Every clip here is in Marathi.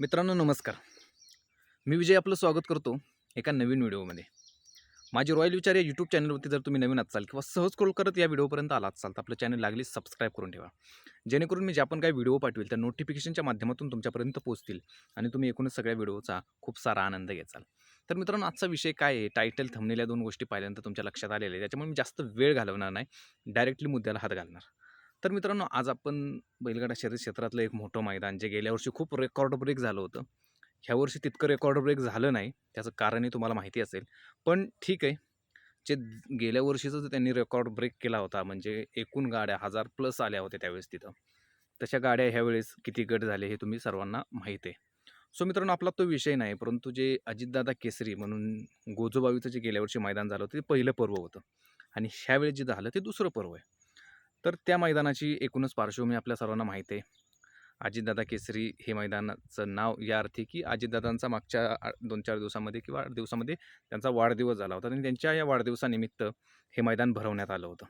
मित्रांनो नमस्कार. मी विजय आपलं स्वागत करतो एका नवीन व्हिडिओमध्ये. माझी रॉयल विचार या यूट्यूब चॅनलवरती जर तुम्ही नवीन असाल किंवा सहज कॉल करत या व्हिडिओपर्यंत आला असाल तर आपलं चॅनल लागली सबस्क्राईब करून ठेवा. जेणेकरून मी ज्या पण काही व्हिडिओ पाठवेल त्या नोटिफिकेशनच्या माध्यमातून तुमच्यापर्यंत पोहोचतील आणि तुम्ही एकूणच सगळ्या व्हिडिओचा खूप सारा आनंद घ्याल तर मित्रांनो आजचा विषय काय आहे? टायटल थंबनेल्या दोन गोष्टी पाहिल्यानंतर तुमच्या लक्षात आलेल्या आहे त्याच्यामुळे मी जास्त वेळ घालवणार नाही. डायरेक्टली मुद्द्याला हात घालणार. तर मित्रांनो आज आपण बैलगाडा शर्यत क्षेत्रातलं एक मोठं मैदान जे गेल्या वर्षी खूप रेकॉर्ड ब्रेक झालं होतं. ह्या वर्षी तितकं रेकॉर्ड ब्रेक झालं नाही त्याचं कारणही तुम्हाला माहिती असेल. पण ठीक आहे जे गेल्या वर्षीचं त्यांनी रेकॉर्ड ब्रेक केला होता म्हणजे एकूण गाड्या हजार प्लस आल्या होत्या त्यावेळेस तिथं. तशा गाड्या ह्यावेळेस किती गट झाले हे तुम्ही सर्वांना माहीत आहे. सो मित्रांनो आपला तो विषय नाही परंतु जे अजितदादा केसरी म्हणून गोजोबावीचं जे गेल्या वर्षी मैदान झालं होतं ते पहिलं पर्व होतं. आणि ह्यावेळेस जे झालं ते दुसरं पर्व आहे. तर त्या मैदानाची एकूणच पार्श्वभूमी आपल्या सर्वांना माहीत आहे. अजितदादा केसरी हे मैदानाचं नाव या अर्थी की अजितदादांचा मागच्या दोन चार दिवसामध्ये किंवा दिवसामध्ये त्यांचा वाढदिवस झाला होता आणि त्यांच्या या वाढदिवसानिमित्त हे मैदान भरवण्यात आलं होतं.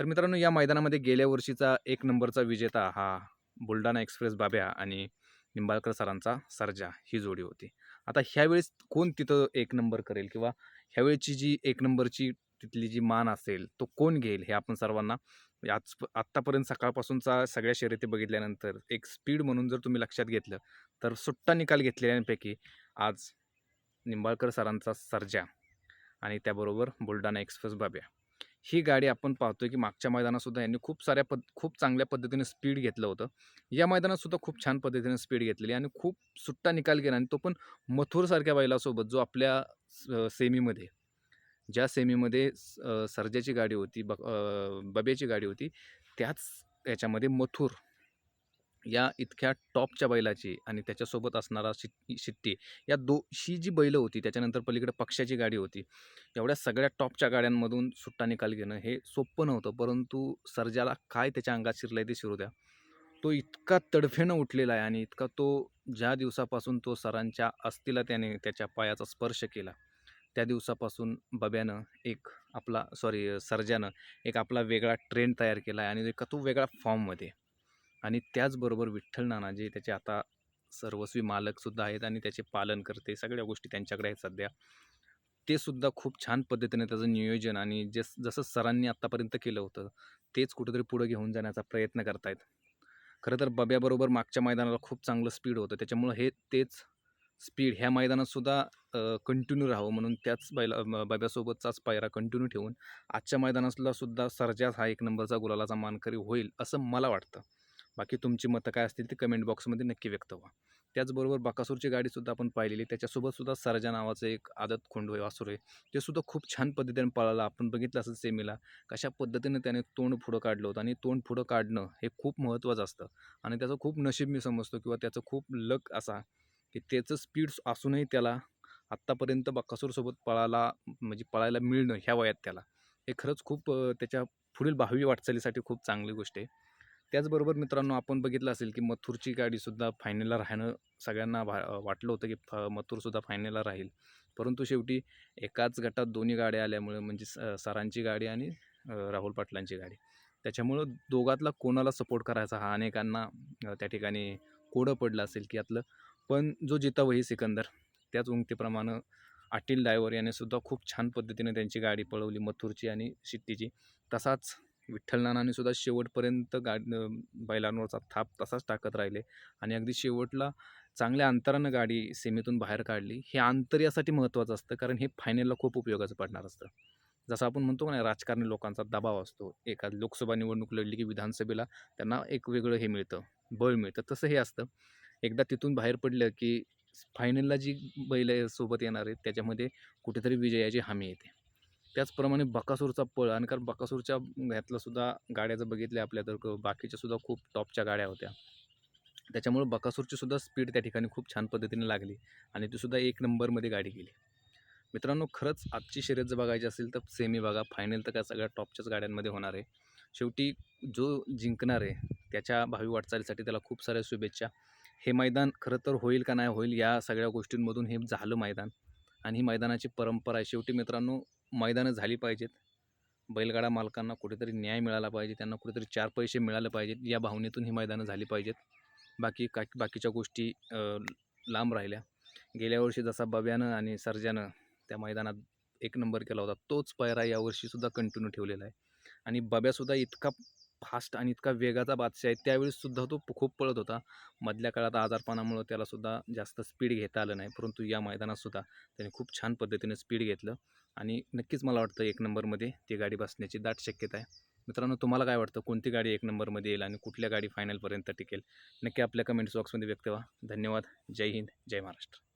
तर मित्रांनो या मैदानामध्ये गेल्या वर्षीचा एक नंबरचा विजेता हा बुलढाणा एक्सप्रेस बाब्या आणि निंबाळकर सरांचा सर्जा ही जोडी होती. आता ह्यावेळेस कोण तिथं एक नंबर करेल किंवा ह्यावेळची जी एक नंबरची तिथली जी मान असेल तो कोण घेईल हे आपण सर्वांना म्हणजे आज आत्तापर्यंत सकाळपासूनचा सगळ्या शर्यती बघितल्यानंतर एक स्पीड म्हणून जर तुम्ही लक्षात घेतलं तर सुट्टा निकाल घेतलेल्यांपैकी आज निंबाळकर सरांचा सर्जा आणि त्याबरोबर बुलढाणा एक्सप्रेस बाब्या. ही गाडी आपण पाहतोय की मागच्या मैदानातसुद्धा यांनी खूप साऱ्या पद खूप चांगल्या पद्धतीने स्पीड घेतलं होतं. या मैदानातसुद्धा खूप छान पद्धतीने स्पीड घेतलेली आणि खूप सुट्टा निकाल गेला आणि तो पण मथुरसारख्या बैलासोबत जो आपल्या स- सेमीमध्ये ज्या सेमीमध्ये स- सर्जाची गाडी होती बक बबेची बब्याची गाडी होती त्याच याच्यामध्ये मथुर या इतक्या टॉपच्या बैलाची आणि त्याच्यासोबत असणारा शिट शिट्टी या दो ही जी बैलं होती त्याच्यानंतर पलीकडे पक्षाची गाडी होती एवढ्या सगळ्या टॉपच्या गाड्यांमधून सुट्टा निकाल घेणं हे सोपं नव्हतं परंतु सर्जाला काय त्याच्या अंगात शिरलं आहे ते शिरू द्या. तो इतका तडफेनं उठलेला आहे आणि इतका तो ज्या दिवसापासून तो सरांच्या अस्थिला त्याने त्याच्या पायाचा स्पर्श केला त्या दिवसापासून बब्यानं एक आपला सॉरी सर्जानं एक आपला वेगळा ट्रेंड तयार केला आहे आणि एका तो वेगळा फॉर्ममध्ये आणि त्याचबरोबर विठ्ठल नाना जे त्याचे आता सर्वस्वी मालकसुद्धा आहेत आणि त्याचे पालन करते सगळ्या गोष्टी त्यांच्याकडे आहेत सध्या. ते सुद्धा खूप छान पद्धतीने त्याचं नियोजन आणि जे जसं सरांनी आत्तापर्यंत केलं होतं तेच कुठेतरी पुढं घेऊन जाण्याचा प्रयत्न करतायत. खरं तर बब्याबरोबर मागच्या मैदानाला खूप चांगलं स्पीड होतं त्याच्यामुळं हे तेच स्पीड ह्या मैदानातसुद्धा कंटिन्यू राहावं म्हणून त्याच बैला बाब्यासोबतचाच पायरा कंटिन्यू ठेवून आजच्या मैदानातला सुद्धा सर्जाच हा एक नंबरचा गुलालाचा मानकरी होईल असं मला वाटतं. बाकी तुमची मतं काय असतील ते कमेंट बॉक्समध्ये नक्की व्यक्त व्हा. त्याचबरोबर बाकासूरची गाडीसुद्धा आपण पाहिलेली त्याच्यासोबतसुद्धा सर्जा नावाचं एक आदत खोंडवे वासुर आहे. ते सुद्धा खूप छान पद्धतीने पळाला आपण बघितलं असं सेमीला कशा पद्धतीने त्याने तोंड पुढं काढलं होतं आणि तोंड पुढं काढणं हे खूप महत्त्वाचं असतं. आणि त्याचं खूप नशीब मी समजतो किंवा त्याचं खूप लक असा की त्याचं स्पीड असूनही त्याला आत्तापर्यंत बक्कासूरसोबत पळायला म्हणजे पळायला मिळणं ह्या वयात त्याला. हे खरंच खूप त्याच्या पुढील भावी वाटचालीसाठी खूप चांगली गोष्ट आहे. त्याचबरोबर मित्रांनो आपण बघितलं असेल की मथुरची गाडीसुद्धा फायनलला राहणं सगळ्यांना भा वाटलं होतं की फ मथुरसुद्धा फायनलला राहील. परंतु शेवटी एकाच गटात दोन्ही गाड्या आल्यामुळे म्हणजे स सरांची गाडी आणि राहुल पाटलांची गाडी. त्याच्यामुळं दोघातला कोणाला सपोर्ट करायचा हा अनेकांना त्या ठिकाणी कोडं पडलं असेल की यातलं पण जो जिता वही सिकंदर. त्याच उंगतीप्रमाणे अटील डायव्हर याने सुद्धा खूप छान पद्धतीने त्यांची गाडी पळवली मथुरची आणि शिट्टीची. तसाच विठ्ठल नानाने सुद्धा शेवटपर्यंत गाडी बैलांवरचा थाप तसाच टाकत राहिले आणि अगदी शेवटला चांगल्या अंतरानं गाडी सेमीतून बाहेर काढली. हे अंतर यासाठी महत्त्वाचं असतं कारण हे फायनलला खूप उपयोगाचं पडणार असतं. जसं आपण म्हणतो ना राजकारणी लोकांचा दबाव असतो. एखाद लोकसभा निवडणूक लढली की विधानसभेला त्यांना एक वेगळं हे मिळतं बळ मिळतं तसं हे असतं. एकदा तिथून बाहेर पडलं की फायनलला जी बैल सोबत येणार आहेत त्याच्यामध्ये कुठेतरी विजयाची हमी येते. त्याचप्रमाणे बकासूरचा पळ आणि कारण बकासूरच्या ह्यातलं सुद्धा गाड्या जर बघितल्या आपल्या तर बाकीच्यासुद्धा बाकीच्या सुद्धा खूप टॉपच्या गाड्या होत्या. त्याच्यामुळे बकासूरची सुद्धा स्पीड त्या ठिकाणी खूप छान पद्धतीने लागली आणि ती सुद्धा एक नंबरमध्ये गाडी गेली. मित्रांनो खरंच आजची शर्यत जर बघायची असेल तर सेमी बघा. फायनल तर काय सगळ्या टॉपच्याच गाड्यांमध्ये होणार आहे. शेवटी जो जिंकणार आहे त्याच्या भावी वाटचालीसाठी त्याला खूप साऱ्या शुभेच्छा. हे मैदान खरं तर होईल का नाही होईल या सगळ्या गोष्टींमधून हे झालं मैदान. आणि ही मैदानाची परंपरा आहे. शेवटी मित्रांनो मैदानं झाली पाहिजेत. बैलगाडा मालकांना कुठेतरी न्याय मिळाला पाहिजे. त्यांना कुठेतरी चार पैसे मिळाले पाहिजेत. या भावनेतून ही मैदानं झाली पाहिजेत. बाकी का बाकीच्या गोष्टी लांब राहिल्या. गेल्या वर्षी जसा बब्यानं आणि सर्जानं त्या मैदानात एक नंबर केला होता तोच पायरा यावर्षीसुद्धा कंटिन्यू ठेवलेला आहे. आणि बब्यासुद्धा इतका फास्ट आणि इतका वेगाचा बादशाह आहे त्यावेळीसुद्धा तो खूप पळत होता. मधल्या काळात आजारपणामुळं त्यालासुद्धा जास्त स्पीड घेता आलं नाही परंतु या मैदानातसुद्धा त्याने खूप छान पद्धतीने स्पीड घेतलं. आणि नक्कीच मला वाटतं एक नंबरमध्ये ती गाडी बसण्याची दाट शक्यता आहे. मित्रांनो तुम्हाला काय वाटतं? कोणती गाडी एक नंबरमध्ये येईल आणि कुठल्या गाडी फायनलपर्यंत टिकेल? नक्की आपल्या कमेंट्स बॉक्समध्ये व्यक्त व्हा. धन्यवाद. जय हिंद. जय महाराष्ट्र.